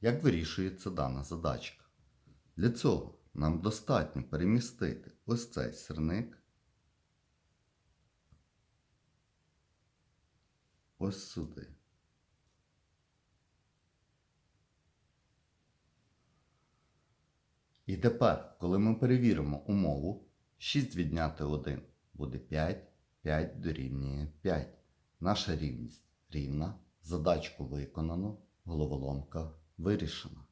Як вирішується дана задачка? Для цього нам достатньо перемістити ось цей сирник ось сюди. І тепер, коли ми перевіримо умову, 6 відняти 1 буде 5, 5 дорівнює 5. Наша рівність рівна, задачку виконано, головоломка вирішена.